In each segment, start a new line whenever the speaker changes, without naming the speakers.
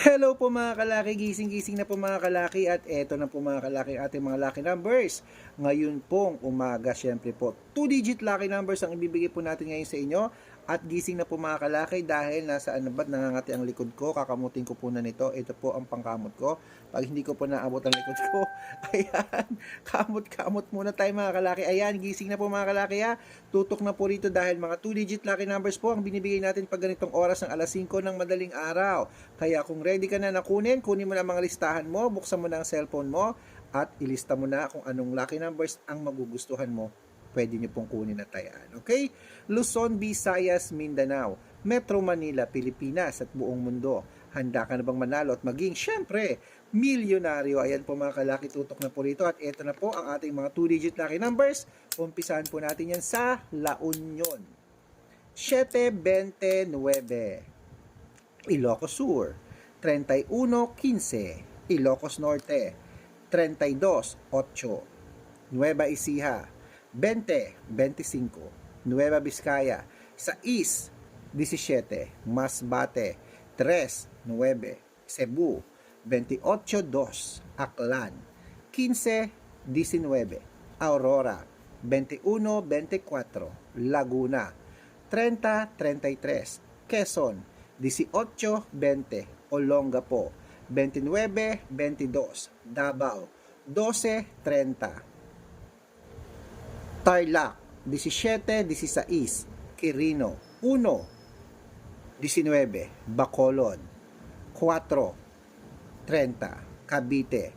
Hello po mga kalaki, gising-gising na po mga kalaki at eto na po mga kalaki ating mga lucky numbers. Ngayon pong umaga, syempre po, 2-digit lucky numbers ang ibibigay po natin ngayon sa inyo. At gising na po mga kalaki dahil nasa ano ba't nangangati ang likod ko, kakamutin ko po na nito. Ito po ang pangkamot ko. Pag hindi ko po naabot ang likod ko, ayan, kamot-kamot muna tayo mga kalaki. Ayan, gising na po mga kalaki ha. Tutok na po rito dahil mga 2-digit lucky numbers po ang binibigay natin pag ganitong oras ng alas 5 ng madaling araw. Kaya kung ready ka na na kunin, kunin mo na mga listahan mo, buksan mo na ang cellphone mo, at ilista mo na kung anong lucky numbers ang magugustuhan mo. Pwede nyo pong kunin na tayaan. Okay? Luzon, Visayas, Mindanao, Metro Manila, Pilipinas at buong mundo. Handa ka na bang manalo at maging, syempre, milyonaryo. Ayan po mga kalaki, tutok na po rito. At ito na po ang ating mga 2-digit lucky numbers. Umpisahan po natin yan sa La Union. 729. Ilocos Sur, 31-15, Ilocos Norte, 32-8, Nueva Ecija, 20-25, Nueva Vizcaya, 6-17, Masbate, 3-9, Cebu, 28-2, Aklan, 15-19, Aurora, 21-24, Laguna, 30-33, Quezon, 18-20, Olongapo, 29-22, Davao, 12-30, Tarlac, 17-16, Quirino, 1, 19, Bacolod, 4, 30, Cavite,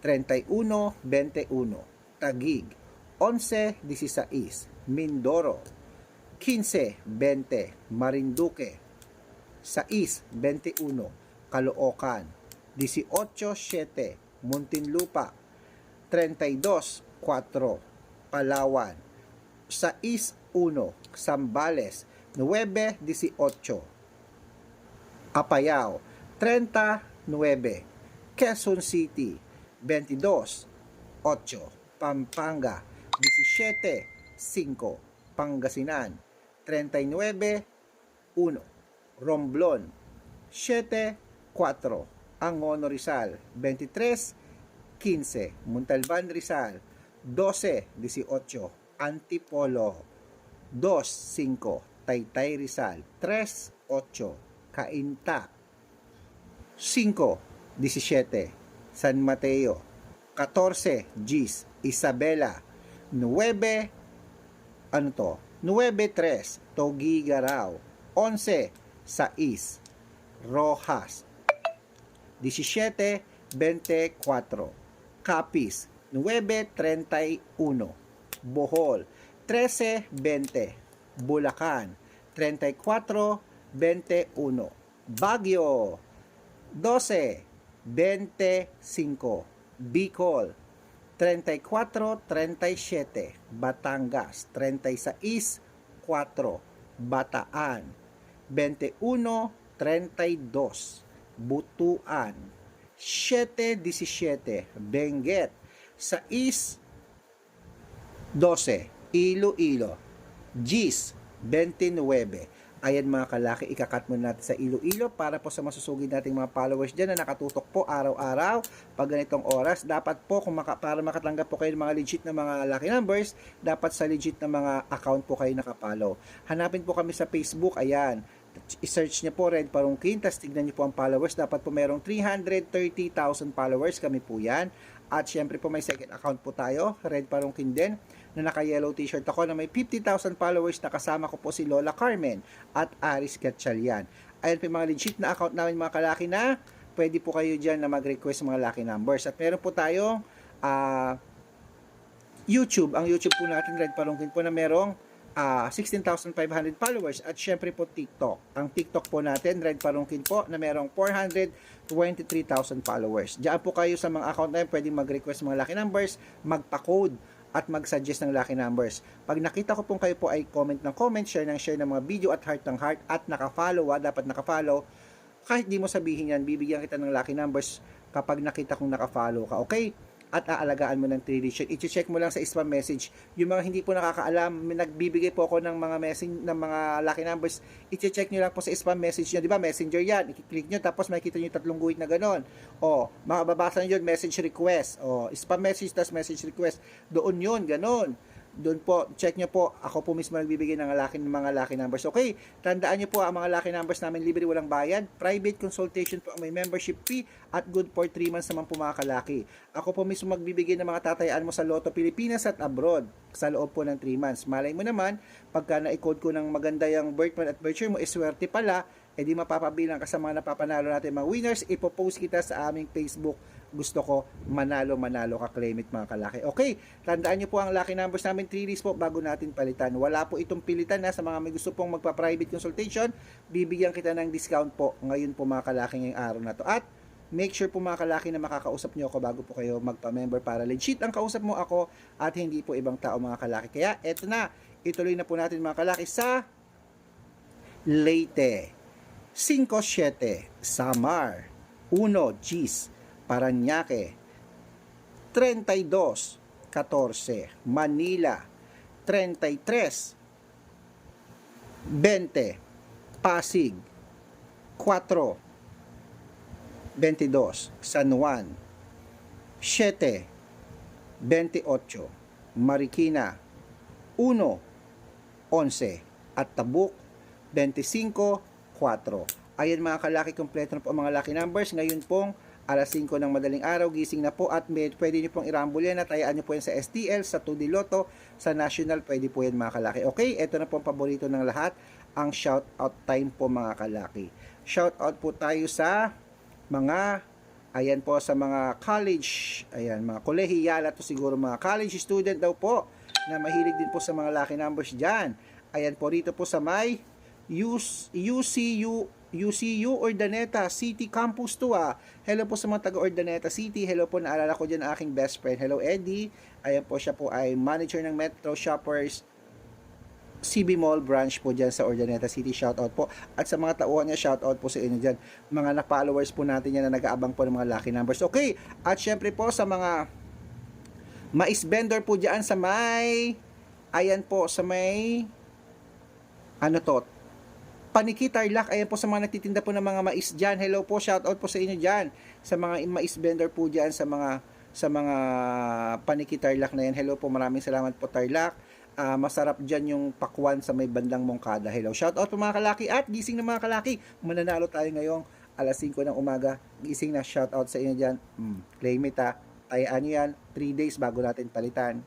31, 21, Taguig, 11, 16, Mindoro, 15, 20, Marinduque, 6, 21, Caloocan, 18, 7, Muntinlupa, 32, 4, Palawan, 6, 1, Zambales, 9, 18, Apayao, 39, Quezon City, 22, 8, Pampanga, 17, 5, Pangasinan, 39, 1, Romblon, 7, 4, Angono Rizal, 23, 15, Montalban Rizal, 12, 18, Antipolo, 2, 5, Taytay Rizal, 3, 8, Cainta, 5, 17, San Mateo, 14, Gis, Isabela, 9, ano to? 9-3, Togigaraw. 11, Sais, Rojas. 17-24, Capiz. 9-31, Bohol. 13-20, Bulacan. 34-21, Baguio. 12-25, Bicol. 34-37, Batangas, 36-4, Bataan, 21-32, Butuan, 7-17, Benguet, 6-12, Iloilo, Gis, 29, Ayan mga kalaki, ikakat muna natin sa Iloilo para po sa masusugid nating mga followers dyan na nakatutok po araw-araw pag ganitong oras. Dapat po, kung maka, para makatanggap po kayo ng mga legit na mga lucky numbers, dapat sa legit na mga account po kayo nakapollow. Hanapin po kami sa Facebook, ayan. I-search niyo po Red Parungkin, tapos tignan niyo po ang followers. Dapat po merong 330,000 followers, kami po yan. At syempre po may second account po tayo, Red Parungkin din na naka-yellow t-shirt ako na may 50,000 followers na kasama ko po si Lola Carmen at Aris Gatchalian. Ayan po yung mga legit na account namin mga kalaki na pwede po kayo dyan na mag-request mga lucky numbers. At meron po tayong uh, YouTube. Ang YouTube po natin, Red Palungkin po na merong uh, 16,500 followers at syempre po TikTok. Ang TikTok po natin, Red Palungkin po, na merong 423,000 followers. Diyan po kayo sa mga account na yun, pwede mag-request mga lucky numbers, magpa-code at mag-suggest ng lucky numbers. Pag nakita ko pong kayo po ay comment ng comment, share ng share ng mga video at heart ng heart at naka-follow, ah, dapat naka-follow. Kahit di mo sabihin yan, bibigyan kita ng lucky numbers kapag nakita kong naka-follow ka. Okay? At aalagaan mo ng 3 days yun. I-check mo lang sa spam message. Yung mga hindi po nakakaalam, nagbibigay po ako ng mga message ng mga lucky numbers. I-check nyo lang po sa spam message nyo. Di ba? Messenger yan. I-click nyo tapos makikita yung tatlong guhit na ganon. O, makababasa nyo yun, message request. O, spam message tas message request. Doon yun, ganon doon po, check nyo po, ako po mismo nagbibigay ng laki, mga lucky numbers. Okay, tandaan nyo po, ang mga lucky numbers namin libre, walang bayad. Private consultation po ang may membership fee at good for 3 months naman po mga kalaki. Ako po mismo magbibigay ng mga tatayaan mo sa Lotto Pilipinas at abroad sa loob po ng 3 months. Malay mo naman, pagka na-code ko ng maganda yung birth month at year mo, iswerte pala, edi mapapabilang ka sa mga napapanalo natin mga winners, ipopost kita sa aming Facebook gusto ko manalo manalo ka claim it mga kalaki. Okay, tandaan niyo po ang lucky numbers namin 3 days po bago natin palitan. Wala po itong pilitan na sa mga may gusto pong magpa-private consultation, bibigyan kita ng discount po ngayon po mga kalaki ngayong araw na to. At make sure po mga kalaki na makakausap niyo ako bago po kayo magpa-member para legit ang kausap mo ako at hindi po ibang tao mga kalaki. Kaya eto na, ituloy na po natin mga kalaki sa Leyte, 5-7, Samar, 1, Gis, Paranaque, 32, 14, Manila, 33, 20, Pasig, 4, 22, San Juan, 7, 28, Marikina, 1, 11, at Tabuk, 25, 4. Ayan mga kalaki, kompleto na po ang mga lucky numbers. Ngayon pong alas 5 ng madaling araw, gising na po at may, pwede nyo pong irambol yan at hayaan nyo po yan sa STL, sa 2D Lotto, sa National, pwede po yan mga kalaki. Okay, ito na po ang paborito ng lahat, ang shout out time po mga kalaki. Shout out po tayo sa mga ayan po sa mga college, ayan mga kolehiyala to siguro mga college student daw po na mahilig din po sa mga lucky numbers dyan. Ayan po rito po sa may UCU UCU Ordaneta City Campus to ah. Hello po sa mga taga Ordaneta City. Hello po, naalala ko dyan ang aking best friend. Hello Eddie. Ayan po siya po ay manager ng Metro Shoppers CB Mall branch po dyan sa Ordaneta City. Shout out po. At sa mga tauhan niya, shout out po sa inyo dyan. Mga na-followers po natin yan na nag-aabang po ng mga lucky numbers. Okay. At syempre po sa mga mais vendor po dyan sa may ayan po sa may ano to Paniki Tarlac, ayan po sa mga nagtitinda po ng mga mais dyan. Hello po, shout out po sa inyo dyan. Sa mga mais vendor po dyan, sa mga sa mga Paniki Tarlac na yan. Hello po, maraming salamat po Tarlac. Ah, masarap dyan yung pakwan sa may bandang Mongkada. Hello, shout out po mga kalaki at gising na mga kalaki. Mananalo tayo ngayong alas 5 ng umaga. Gising na shout out sa inyo dyan. Mm, claim it ha. Tayaan nyo yan. 3 days bago natin palitan.